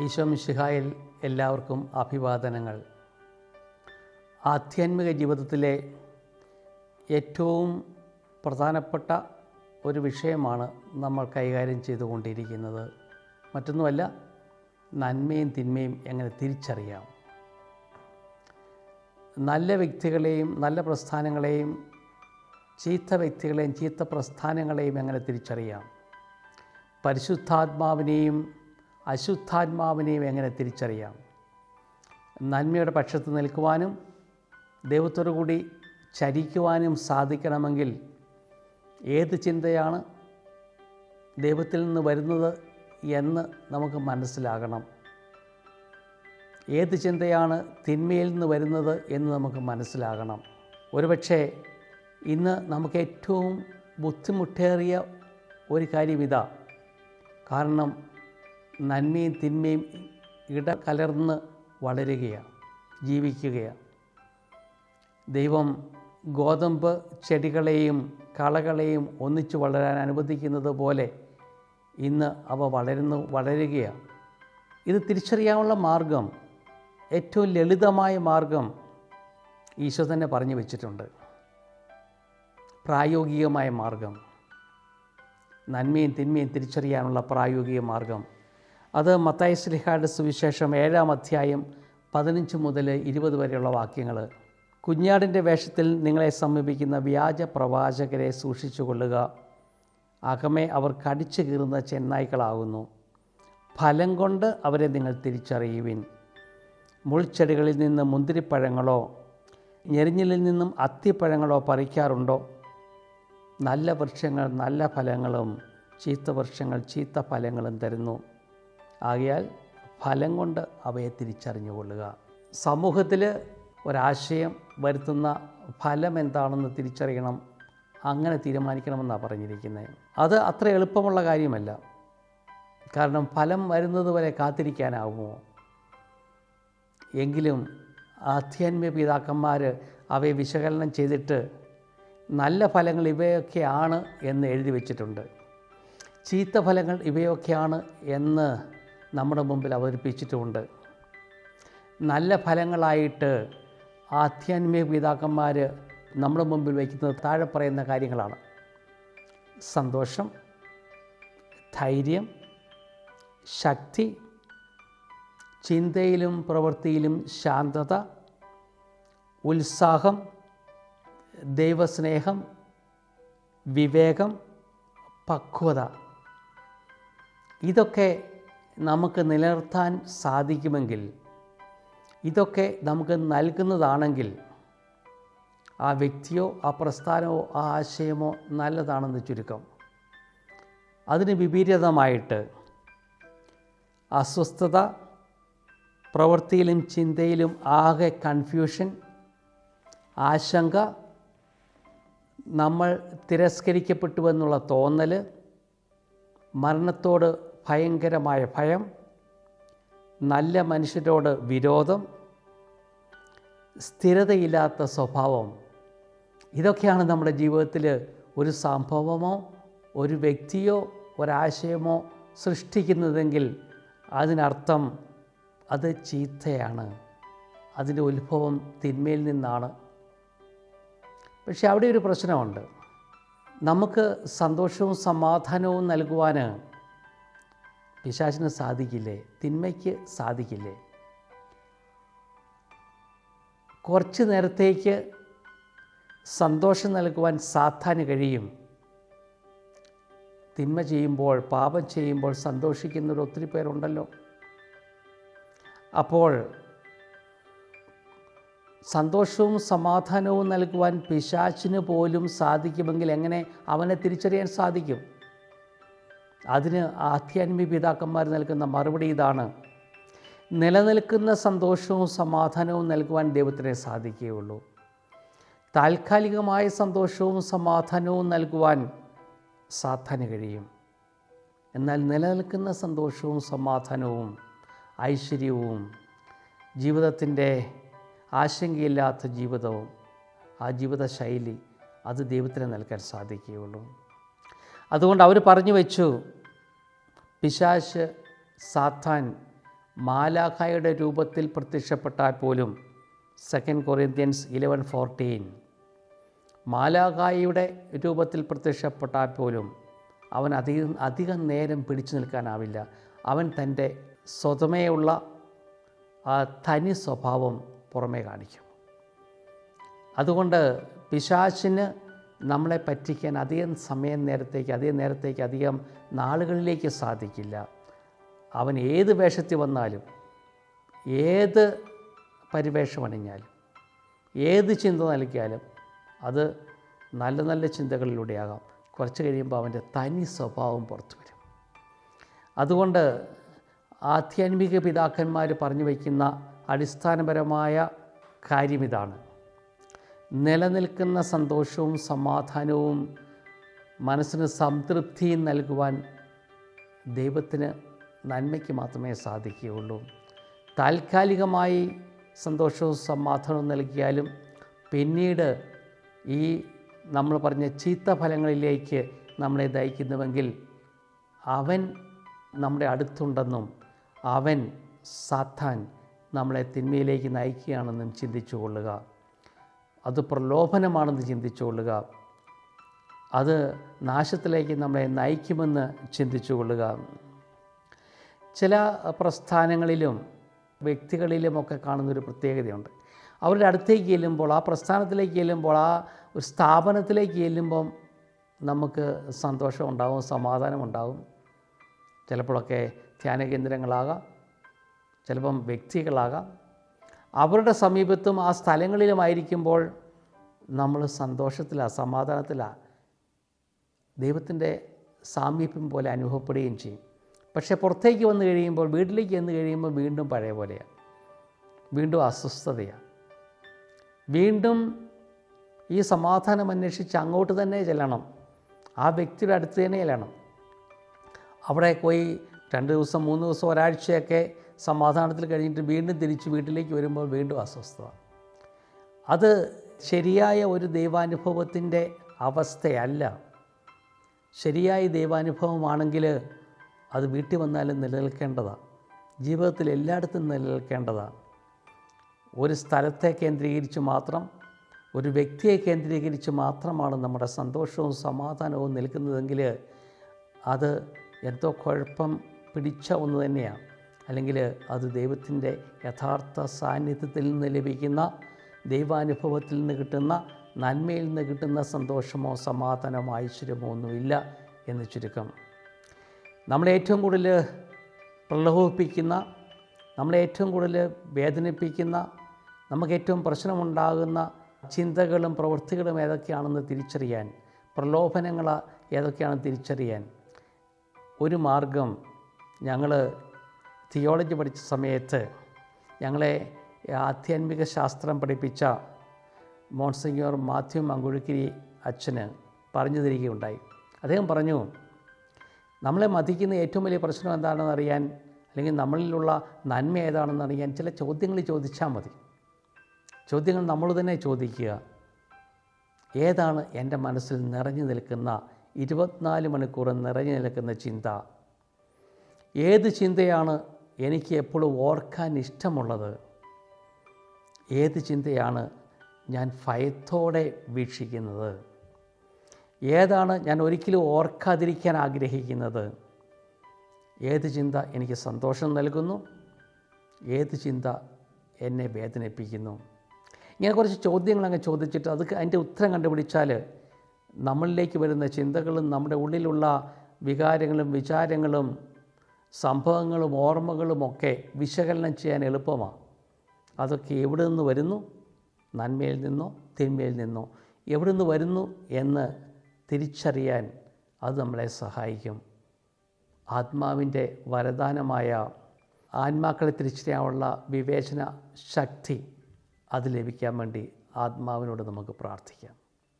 ഈശോ മിശിഹായിൽ എല്ലാവർക്കും അഭിവാദനങ്ങൾ. ആധ്യാത്മിക ജീവിതത്തിലെ ഏറ്റവും പ്രധാനപ്പെട്ട ഒരു വിഷയമാണ് നമ്മൾ കൈകാര്യം ചെയ്തുകൊണ്ടിരിക്കുന്നത്. മറ്റൊന്നുമല്ല നന്മയും തിന്മയും എങ്ങനെ തിരിച്ചറിയാം? നല്ല വ്യക്തികളെയും നല്ല പ്രസ്ഥാനങ്ങളെയും ചീത്ത വ്യക്തികളെയും ചീത്ത പ്രസ്ഥാനങ്ങളെയും എങ്ങനെ തിരിച്ചറിയാം? പരിശുദ്ധാത്മാവിനെയും അശുദ്ധാത്മാവിനെയും എങ്ങനെ തിരിച്ചറിയാം? നന്മയുടെ പക്ഷത്ത് നിൽക്കുവാനും ദൈവത്തോടു കൂടി ചരിക്കുവാനും സാധിക്കണമെങ്കിൽ ഏത് ചിന്തയാണ് ദൈവത്തിൽ നിന്ന് വരുന്നത് എന്ന് നമുക്ക് മനസ്സിലാകണം. ഏത് ചിന്തയാണ് തിന്മയിൽ നിന്ന് വരുന്നത് എന്ന് നമുക്ക് മനസ്സിലാകണം. ഒരുപക്ഷെ ഇന്ന് നമുക്ക് ഏറ്റവും ബുദ്ധിമുട്ടേറിയ ഒരു കാര്യം ഇതാ. കാരണം നന്മയും തിന്മയും ഇട കലർന്ന് വളരുകയാണ് ജീവിക്കുകയാണ്. ദൈവം ഗോതമ്പ് ചെടികളെയും കളകളെയും ഒന്നിച്ചു വളരാൻ അനുവദിക്കുന്നത് പോലെ ഇന്ന് അവ വളരുന്നു വളരുകയാണ്. ഇത് തിരിച്ചറിയാനുള്ള മാർഗം ഏറ്റവും ലളിതമായ മാർഗം ഈശോ തന്നെ പറഞ്ഞു വച്ചിട്ടുണ്ട്. പ്രായോഗികമായ മാർഗം നന്മയും തിന്മയും തിരിച്ചറിയാനുള്ള പ്രായോഗിക മാർഗം അത് മത്തായ സ്ലിഹായുടെ സുവിശേഷം ഏഴാം അധ്യായം പതിനഞ്ച് മുതൽ ഇരുപത് വരെയുള്ള വാക്യങ്ങൾ. കുഞ്ഞാടിന്റെ വേഷത്തിൽ നിങ്ങളെ സമീപിക്കുന്ന വ്യാജ പ്രവാചകരെ സൂക്ഷിച്ചു കൊള്ളുക. അകമേ അവർ കടിച്ചു കീറുന്ന ചെന്നായ്ക്കളാകുന്നു. ഫലം കൊണ്ട് അവരെ നിങ്ങൾ തിരിച്ചറിയുവിൻ. മുൾച്ചെടികളിൽ നിന്ന് മുന്തിരിപ്പഴങ്ങളോ ഞെരിഞ്ഞിലിൽ നിന്നും അത്തിപ്പഴങ്ങളോ പറിക്കാറുണ്ടോ? നല്ല വൃക്ഷങ്ങൾ നല്ല ഫലങ്ങളും ചീത്ത വൃക്ഷങ്ങൾ ചീത്ത ഫലങ്ങളും തരുന്നു. ആകയാൽ ഫലം കൊണ്ട് അവയെ തിരിച്ചറിഞ്ഞുകൊള്ളുക. സമൂഹത്തിൽ ഒരാശയം വരുത്തുന്ന ഫലം എന്താണെന്ന് തിരിച്ചറിയണം. അങ്ങനെ തീരുമാനിക്കണമെന്നാണ് പറഞ്ഞിരിക്കുന്നത് അത് അത്ര എളുപ്പമുള്ള കാര്യമല്ല. കാരണം ഫലം വരുന്നത് വരെ കാത്തിരിക്കാനാവുമോ? എങ്കിലും ആധ്യാത്മിക പിതാക്കന്മാർ അവയെ വിശകലനം ചെയ്തിട്ട് നല്ല ഫലങ്ങൾ ഇവയൊക്കെയാണ് എന്ന് എഴുതി വച്ചിട്ടുണ്ട്. ചീത്ത ഫലങ്ങൾ ഇവയൊക്കെയാണ് എന്ന് നമ്മുടെ മുമ്പിൽ അവതരിപ്പിച്ചിട്ടുമുണ്ട് നല്ല ഫലങ്ങളായിട്ട് ആധ്യാത്മിക പിതാക്കന്മാർ നമ്മുടെ മുമ്പിൽ വയ്ക്കുന്നത് താഴെ പറയുന്ന കാര്യങ്ങളാണ്. സന്തോഷം ധൈര്യം ശക്തി ചിന്തയിലും പ്രവൃത്തിയിലും ശാന്തത ഉത്സാഹം ദൈവസ്നേഹം വിവേകം പക്വത. ഇതൊക്കെ നമുക്ക് നിലനിർത്താൻ സാധിക്കുമെങ്കിൽ ഇതൊക്കെ നമുക്ക് നൽകുന്നതാണെങ്കിൽ ആ വ്യക്തിയോ ആ പ്രസ്ഥാനമോ ആ ആശയമോ നല്ലതാണെന്ന് ചുരുക്കം. അതിന് വിപരീതമായിട്ട് അസ്വസ്ഥത പ്രവൃത്തിയിലും ചിന്തയിലും ആകെ കൺഫ്യൂഷൻ ആശങ്ക നമ്മൾ തിരസ്കരിക്കപ്പെട്ടുവെന്നുള്ള തോന്നൽ മരണത്തോട് ഭയങ്കരമായ ഭയം നല്ല മനുഷ്യരോട് വിരോധം സ്ഥിരതയില്ലാത്ത സ്വഭാവം. ഇതൊക്കെയാണ് നമ്മുടെ ജീവിതത്തിൽ ഒരു സംഭവമോ ഒരു വ്യക്തിയോ ഒരാശയമോ സൃഷ്ടിക്കുന്നതെങ്കിൽ അതിനർത്ഥം അത് ചീത്തയാണ്. അതിന്റെ ഉത്ഭവം തിന്മയിൽ നിന്നാണ്. പക്ഷെ അവിടെ ഒരു പ്രശ്നമുണ്ട്. നമുക്ക് സന്തോഷവും സമാധാനവും നൽകുവാൻ പിശാചിന് സാധിക്കില്ലേ? തിന്മയ്ക്ക് സാധിക്കില്ലേ? കുറച്ച് നേരത്തേക്ക് സന്തോഷം നൽകുവാൻ സാധാന് കഴിയും. തിന്മ ചെയ്യുമ്പോൾ പാപം ചെയ്യുമ്പോൾ സന്തോഷിക്കുന്നവർ ഒത്തിരി പേരുണ്ടല്ലോ. അപ്പോൾ സന്തോഷവും സമാധാനവും നൽകുവാൻ പിശാച്ചിന് പോലും സാധിക്കുമെങ്കിൽ എങ്ങനെ അവനെ തിരിച്ചറിയാൻ സാധിക്കും? അതിന് ആധ്യാത്മിക പിതാക്കന്മാർ നൽകുന്ന മറുപടി ഇതാണ്. നിലനിൽക്കുന്ന സന്തോഷവും സമാധാനവും നൽകുവാൻ ദൈവത്തിനെ സാധിക്കുകയുള്ളൂ. താൽക്കാലികമായ സന്തോഷവും സമാധാനവും നൽകുവാൻ സാധാന് കഴിയും. എന്നാൽ നിലനിൽക്കുന്ന സന്തോഷവും സമാധാനവും ഐശ്വര്യവും ജീവിതത്തിന്റെ ആശങ്കയില്ലാത്ത ജീവിതവും ആ ജീവിതശൈലി അത് ദൈവത്തിന് നൽകാൻ സാധിക്കുകയുള്ളൂ. അതുകൊണ്ട് അവർ പറഞ്ഞു വെച്ചു പിശാശ് സാത്താൻ മാലാഖായുടെ രൂപത്തിൽ പ്രത്യക്ഷപ്പെട്ടാൽ പോലും സെക്കൻഡ് കൊറിയന്ത്യൻസ് ഇലവൻ ഫോർട്ടീൻ മാലാഖായുടെ രൂപത്തിൽ പ്രത്യക്ഷപ്പെട്ടാൽ പോലും അവൻ അധികം അധികം നേരം പിടിച്ചു നിൽക്കാനാവില്ല. അവൻ തന്റെ സ്വതമേയുള്ള ആ തനി സ്വഭാവം പുറമേ കാണിക്കും. അതുകൊണ്ട് പിശാചിന് നമ്മളെ പറ്റിക്കാൻ അധികം സമയം നേരത്തേക്ക് അധികം നേരത്തേക്ക് അധികം നാളുകളിലേക്ക് സാധിക്കില്ല. അവൻ ഏത് വേഷത്തിൽ വന്നാലും ഏത് പരിവേഷമണിഞ്ഞാലും ഏത് ചിന്ത നൽകിയാലും അത് നല്ല നല്ല ചിന്തകളിലൂടെയാകാം. കുറച്ച് കഴിയുമ്പോൾ അവന്റെ തനി സ്വഭാവം പുറത്തു വരും. അതുകൊണ്ട് ആധ്യാത്മിക പിതാക്കന്മാർ പറഞ്ഞു വയ്ക്കുന്ന അടിസ്ഥാനപരമായ കാര്യം ഇതാണ്. നിലനിൽക്കുന്ന സന്തോഷവും സമാധാനവും മനസ്സിന് സംതൃപ്തിയും നൽകുവാൻ ദൈവത്തിന് നന്മയ്ക്ക് മാത്രമേ സാധിക്കുകയുള്ളൂ. താൽക്കാലികമായി സന്തോഷവും സമാധാനവും നൽകിയാലും പിന്നീട് ഈ നമ്മൾ പറഞ്ഞ ചീത്ത ഫലങ്ങളിലേക്ക് നമ്മളെ നയിക്കുന്നുവെങ്കിൽ അവൻ നമ്മുടെ അടുത്തുണ്ടെന്നും അവൻ സാത്താൻ നമ്മളെ തിന്മയിലേക്ക് നയിക്കുകയാണെന്നും ചിന്തിച്ചു കൊള്ളുക. അത് പ്രലോഭനമാണെന്ന് ചിന്തിച്ചുകൊള്ളുക. അത് നാശത്തിലേക്ക് നമ്മളെ നയിക്കുമെന്ന് ചിന്തിച്ചുകൊള്ളുക. ചില പ്രസ്ഥാനങ്ങളിലും വ്യക്തികളിലുമൊക്കെ കാണുന്നൊരു പ്രത്യേകതയുണ്ട്. അവരുടെ അടുത്തേക്ക് ചെല്ലുമ്പോൾ ആ പ്രസ്ഥാനത്തിലേക്ക് ചെല്ലുമ്പോൾ ആ ഒരു സ്ഥാപനത്തിലേക്ക് ചെല്ലുമ്പം നമുക്ക് സന്തോഷം ഉണ്ടാവും സമാധാനം ഉണ്ടാവും. ചിലപ്പോഴൊക്കെ ധ്യാന കേന്ദ്രങ്ങളാകാം ചിലപ്പം വ്യക്തികളാകാം. അവരുടെ സമീപത്തും ആ സ്ഥലങ്ങളിലുമായിരിക്കുമ്പോൾ നമ്മൾ സന്തോഷത്തിലാണ് സമാധാനത്തിലാണ് ദൈവത്തിന്റെ സാമീപ്യം പോലെ അനുഭവപ്പെടുകയും ചെയ്യും. പക്ഷേ പുറത്തേക്ക് വന്നു കഴിയുമ്പോൾ വീട്ടിലേക്ക് വന്നു കഴിയുമ്പോൾ വീണ്ടും പഴയ പോലെയാണ് വീണ്ടും അസ്വസ്ഥതയാണ് വീണ്ടും ഈ സമാധാനം അന്വേഷിച്ച് അങ്ങോട്ട് തന്നെ ചെല്ലണം. ആ വ്യക്തിയുടെ അടുത്ത് തന്നെ ചെല്ലണം. അവിടെ പോയി രണ്ട് ദിവസം മൂന്ന് ദിവസം ഒരാഴ്ചയൊക്കെ സമാധാനത്തിൽ കഴിഞ്ഞിട്ട് വീണ്ടും തിരിച്ച് വീട്ടിലേക്ക് വരുമ്പോൾ വീണ്ടും അസ്വസ്ഥത. അത് ശരിയായ ഒരു ദൈവാനുഭവത്തിന്റെ അവസ്ഥയല്ല. ശരിയായ ദൈവാനുഭവമാണെങ്കിൽ അത് വീട്ടിൽ വന്നാലും നിലനിൽക്കേണ്ടതാണ് ജീവിതത്തിൽ എല്ലായിടത്തും നിലനിൽക്കേണ്ടതാണ് ഒരു സ്ഥലത്തെ കേന്ദ്രീകരിച്ച് മാത്രം ഒരു വ്യക്തിയെ കേന്ദ്രീകരിച്ച് മാത്രമാണ് നമ്മുടെ സന്തോഷവും സമാധാനവും നിൽക്കുന്നതെങ്കിൽ അത് എന്തോ കുഴപ്പം പിടിച്ച ഒന്ന് തന്നെയാണ് അല്ലെങ്കിൽ അത് ദൈവത്തിന്റെ യഥാർത്ഥ സാന്നിധ്യത്തിൽ നിന്ന് ലഭിക്കുന്ന ദൈവാനുഭവത്തിൽ നിന്ന് കിട്ടുന്ന നന്മയിൽ നിന്ന് കിട്ടുന്ന സന്തോഷമോ സമാധാനമോ ഐശ്വര്യമോ ഒന്നുമില്ല എന്ന് ചുരുക്കം. നമ്മളെ ഏറ്റവും കൂടുതൽ പ്രലോഭിപ്പിക്കുന്ന നമ്മളെ ഏറ്റവും കൂടുതൽ വേദനിപ്പിക്കുന്ന നമുക്ക് ഏറ്റവും പ്രശ്നമുണ്ടാകുന്ന ചിന്തകളും പ്രവൃത്തികളും ഏതൊക്കെയാണെന്ന് തിരിച്ചറിയാൻ പ്രലോഭനങ്ങൾ ഏതൊക്കെയാണെന്ന് തിരിച്ചറിയാൻ ഒരു മാർഗം ഞങ്ങൾ തിയോളജി പഠിച്ച സമയത്ത് ഞങ്ങളെ ആധ്യാത്മിക ശാസ്ത്രം പഠിപ്പിച്ച മോൺസിഞ്ഞോർ മാത്യു മങ്കുഴുക്കിരി അച്ഛന് പറഞ്ഞു തരികയുണ്ടായി. അദ്ദേഹം പറഞ്ഞു നമ്മളെ മതിക്കുന്ന ഏറ്റവും വലിയ പ്രശ്നം എന്താണെന്ന് അറിയാൻ അല്ലെങ്കിൽ നമ്മളിലുള്ള നന്മ ഏതാണെന്ന് അറിയാൻ ചില ചോദ്യങ്ങൾ ചോദിച്ചാൽ മതി. ചോദ്യങ്ങൾ നമ്മൾ തന്നെ ചോദിക്കുക. ഏതാണ് എന്റെ മനസ്സിൽ നിറഞ്ഞു നിൽക്കുന്ന ഇരുപത്തിനാല് മണിക്കൂർ നിറഞ്ഞു നിൽക്കുന്ന ചിന്ത? ഏത് ചിന്തയാണ് എനിക്ക് എപ്പോഴും ഓർക്കാൻ ഇഷ്ടമുള്ളത് ഏത് ചിന്തയാണ് ഞാൻ ഭയത്തോടെ വീക്ഷിക്കുന്നത്? ഏതാണ് ഞാൻ ഒരിക്കലും ഓർക്കാതിരിക്കാൻ ആഗ്രഹിക്കുന്നത്? ഏത് ചിന്ത എനിക്ക് സന്തോഷം നൽകുന്നു? ഏത് ചിന്ത എന്നെ വേദനിപ്പിക്കുന്നു? ഇങ്ങനെ കുറച്ച് ചോദ്യങ്ങൾ അങ്ങ് ചോദിച്ചിട്ട് അത് അതിന്റെ ഉത്തരം കണ്ടുപിടിച്ചാൽ നമ്മളിലേക്ക് വരുന്ന ചിന്തകളും നമ്മുടെ ഉള്ളിലുള്ള വികാരങ്ങളും വിചാരങ്ങളും സംഭവങ്ങളും ഓർമ്മകളുമൊക്കെ വിശകലനം ചെയ്യാൻ എളുപ്പമാണ്. അതൊക്കെ എവിടെ നിന്ന് വരുന്നു? നന്മയിൽ നിന്നോ തിന്മയിൽ നിന്നോ? എവിടെ നിന്ന് വരുന്നു എന്ന് തിരിച്ചറിയാൻ അത് നമ്മളെ സഹായിക്കും. ആത്മാവിന്റെ വരദാനമായ ആത്മാക്കളെ തിരിച്ചറിയാനുള്ള വിവേചന ശക്തി അത് ലഭിക്കാൻ വേണ്ടി ആത്മാവിനോട് നമുക്ക് പ്രാർത്ഥിക്കാം.